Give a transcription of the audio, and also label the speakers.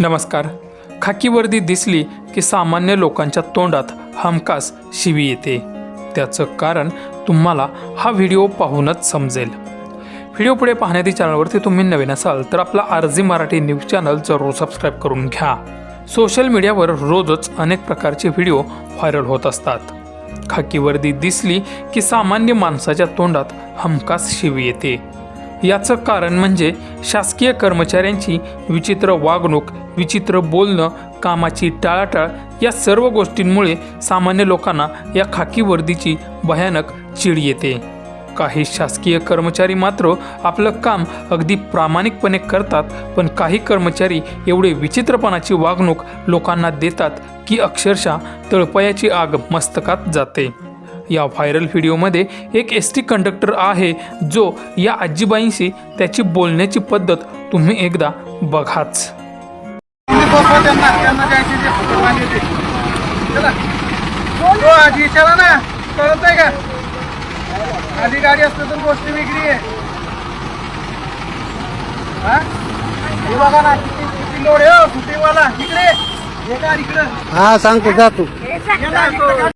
Speaker 1: नमस्कार. खाकी वर्दी दिसली की सामान्य लोकांच्या तोंडात हमखास शिवी येते. त्याचं कारण तुम्हाला हा व्हिडिओ पाहूनच समजेल. व्हिडिओ पुढे पाहण्याची चॅनलवरती तुम्ही नवीन असाल तर आपला आरजी मराठी न्यूज चॅनल जरूर सबस्क्राईब करून घ्या. सोशल मीडियावर रोजच अनेक प्रकारचे व्हिडिओ व्हायरल होत असतात. खाकी वर्दी दिसली की सामान्य माणसाच्या तोंडात हमखास शिवी येते. याचं कारण म्हणजे शासकीय कर्मचाऱ्यांची विचित्र वागणूक विचित्र बोलणं कामाची टाळाटाळ या सर्व गोष्टींमुळे सामान्य लोकांना या खाकी वर्दीची भयानक चीड येते. काही शासकीय कर्मचारी मात्र आपलं काम अगदी प्रामाणिकपणे करतात पण काही कर्मचारी एवढे विचित्रपणाची वागणूक लोकांना देतात की अक्षरशः तळपयाची आग मस्तकात जाते. या व्हायरल व्हिडिओमध्ये एक एस टी कंडक्टर आहे जो या आजीबाईंशी त्याची बोलण्याची पद्धत तुम्ही एकदा बघाच.
Speaker 2: हो आधी चला ना. कळत आहे का? आधी गाडी असलं तर गोष्ट वेगळी आहे. हा? हे बघा ना किती किती लोड आहे हो, इकडे. हे
Speaker 3: हा सांगतो.